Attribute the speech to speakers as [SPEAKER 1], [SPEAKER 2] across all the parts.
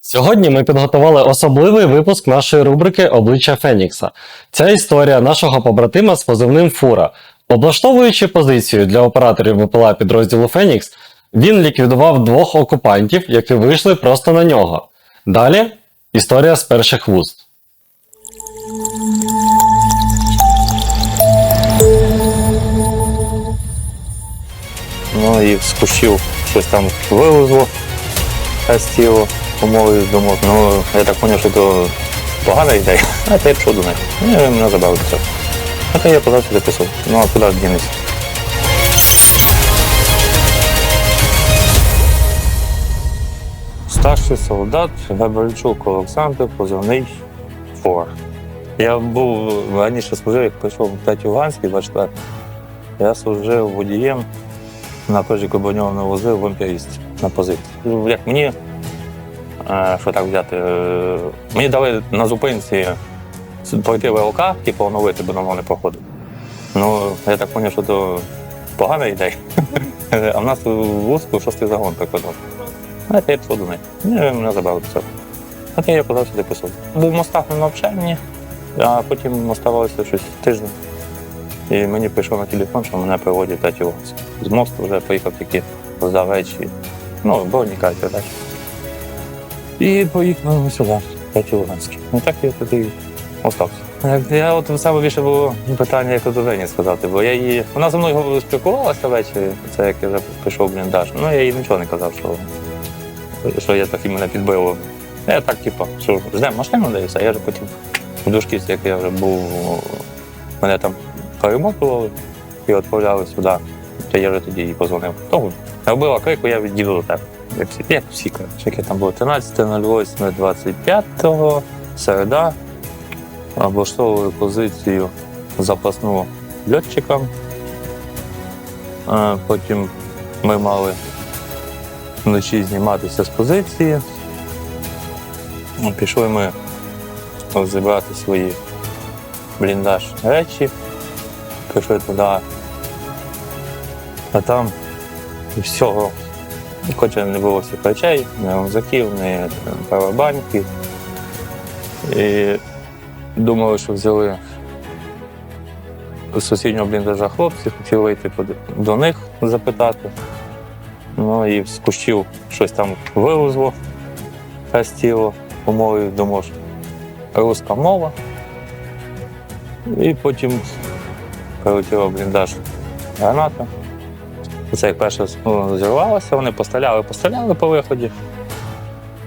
[SPEAKER 1] Сьогодні ми підготували особливий випуск нашої рубрики Обличчя Фенікса. Ця історія нашого побратима з позивним Фура. Облаштовуючи позицію для операторів ВПЛА підрозділу Фенікс, він ліквідував двох окупантів, які вийшли просто на нього. Далі історія з перших вуст.
[SPEAKER 2] Ну і з щось там вивезло з тіло, умови думав, ну я так зрозумів, що то погана ідея. А ти що думаєш? Ну, я мене забрав все. А то я подав сюди писав. Ну а куди дінеться? Старший солдат Габарчук Олександр, позивний Фор. Я був раніше служив, як прийшов в 5 Луганський, 24. Я служив водієм на той кабаньовому возив в імперіст на позиції. Як мені, що так взяти, е, мені дали на зупинці пройти ВЛК, типу оновити, бо давно не проходив. Ну, я так зрозумів, що то погана ідея. А в нас у вузку шостий загон прикладав. А я що думаю? Ну, мене забрали все. А я подав сюди писав. Був в мостах на навчанні, а потім оставалося щось тиждень. І мені прийшов на телефон, що мене приводять Луганськ. З мосту вже поїхав тільки за речі. Ну, броніка і так. І поїхав сюди, третій Луганський. Ну так я туди остався. Я от саме більше було питання, як до Жені сказати, бо я її. Вона зі мною спілкувалася ввечері, це як я вже прийшов в бліндаж. Ну я їй нічого не казав, що, що я так і мене підбило. Я так, типу, що ждемо машину, все. Я вже потім в душківці, як я вже був, мене там перемотували і відправляли сюди. То я вже тоді їй позвонив. Тому робила крику, я відійду до тебе. Як всі, як. Яке там було 13.08, 25 середа. Облаштовували позицію запасну льотчикам. Потім ми мали вночі зніматися з позиції. Ну, Пішли ми розібрати свої бліндаж речі. Пішли туди. А там всього, хоча не було всіх речей, ні рюкзаків, ні павербанків. І думали, що взяли з сусіднього бліндажа хлопці, хотіли вийти до них запитати. Ну і з кущів щось там вивезло з тіло, умови думав, руська мова. І потім прилетіла в бліндаж граната. Це як перше зірвалося, вони постріляли, постріляли по виході.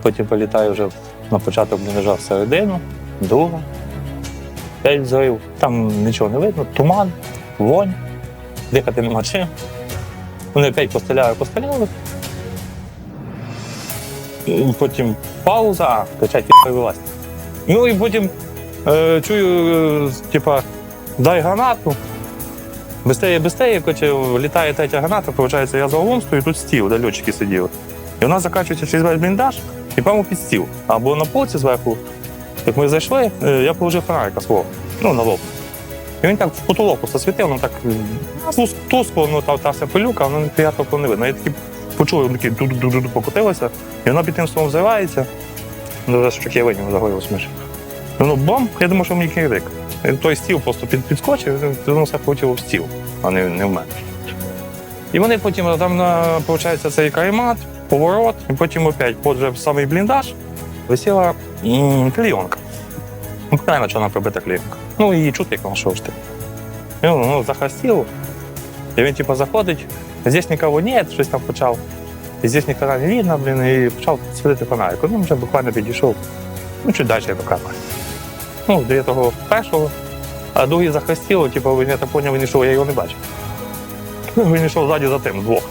[SPEAKER 2] Потім політає вже на початок бліндажа всередину, друга, п'ять взрив. Там нічого не видно, туман, вонь, дихати нема чим. Вони опять постріляли, постріляли. Потім пауза, а, кричать, вилазь. Ну і потім е, чую, е, типа, дай гранату. Бистеє, бистеє, короче, літає третя граната, виходить, я за углом стою, тут стіл, де льотчики сиділи. І вона закачується через весь бліндаж і прямо під стіл. Або на полці зверху. Як ми зайшли, е, я положив фонарика свого, ну, на лоб. І він так в потолок просто світив, ну так тускло, ну та, та вся пилюка, воно приємно не видно. Я таки почув, він такий ду-ду-ду покотилося, і вона під тим словом взривається. Ну, вже щоки винів загоріло смеш. Ну, бом, я думав, що мені кирик. І Той стіл просто під, підскочив, і все полетіло в стіл, а не, не в мене. І вони потім там, виходить, цей каремат, поворот, і потім опять, в самий бліндаж, висіла м, клейонка. Ну, правильно, що вона пробита клейонка. Ну, її чути, як вона що ж ти. І воно ну, захостіло. І він, типу, заходить, здесь нікого нет, щось там почав. І здесь ніхто не видно, блін, і почав світити фонарик. Ну, вже буквально підійшов. Ну, чуть далі до камери. Ну, до того першого, а другий захистіло, типу, він я так поняв, він йшов, я його не бачив. Ну, Він йшов ззаді за тим, двох.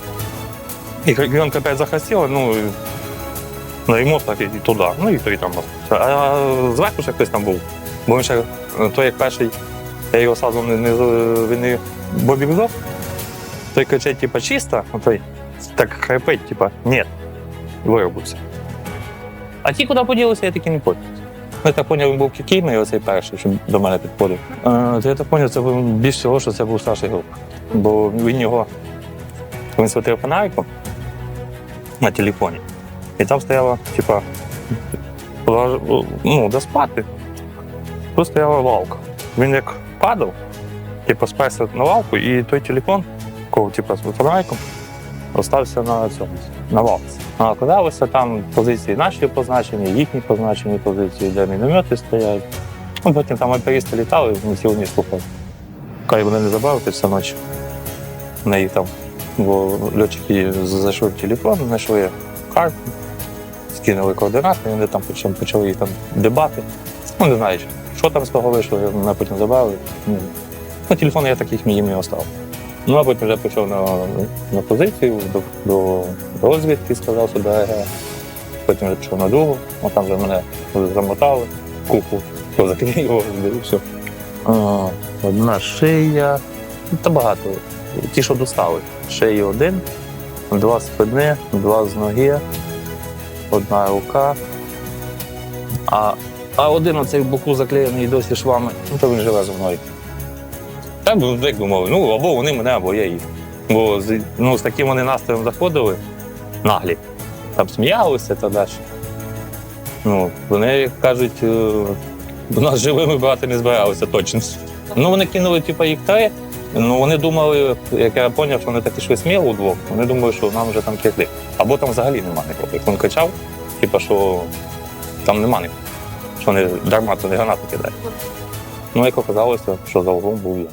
[SPEAKER 2] І клейонка опять захистіла, ну, на так і туди, ну і той там. А зверху ще хтось там був. Бо він ще е, той як перший, я його сразу не, не він не бобігзов, той кричить, типа, чисто, а той так хрипить, типа, ні, виробився. А ті, куди поділися, я таки не поняв. Я так поняв, він був кікійний, оцей перший, що до мене підходив. Е, то я так поняв, це був більш всього, що це був старший груп. Бо він його він світив фонариком на телефоні. І там стояла, типа, ну, де спати. Тут стояла лавка. Він як падав, типу, сперся на лавку, і той телефон, кого, типу, з фонариком, остався на цьому, на лавці. А оказалося там позиції наші позначені, їхні позначені позиції, де міномети стоять. Ну, потім там оперісти літали, ми цілу ніч слухали. Кай вони не забавити всю ночі. В неї там, бо льотчики зайшли в телефон, знайшли карту, скинули координати, вони там почали, їх там дебати. Ну, не знаю, що там з того вийшло, мене потім забрали. Ну, ну, телефон я таких мені не остав. Ну, а потім вже почав на, на позицію до, до розвідки, сказав, ДРГ. Потім вже пішов на другу, а там вже мене замотали, куку, то його, і одна шия, ну, та багато. Ті, що достали. Шиї один, два спини, два з ноги, одна рука. А, а один оцей в боку заклеєний досі швами, ну то він живе зі мною. Так як би мовив, ну або вони мене, або я їх. Бо ну, з таким вони настроєм заходили, наглі, там сміялися та далі. Ну, вони кажуть, е, нас живими брати не збиралися точно. Ну, вони кинули, типу, їх три. Ну, вони думали, як я зрозумів, що вони так ішли сміло удвох, вони думали, що нам вже там кидли. Або там взагалі нема нікого. Як він кричав, типу, що там нема нікого. Що вони дарма то не гранату кидають. Ну, як оказалося, що за углом був я.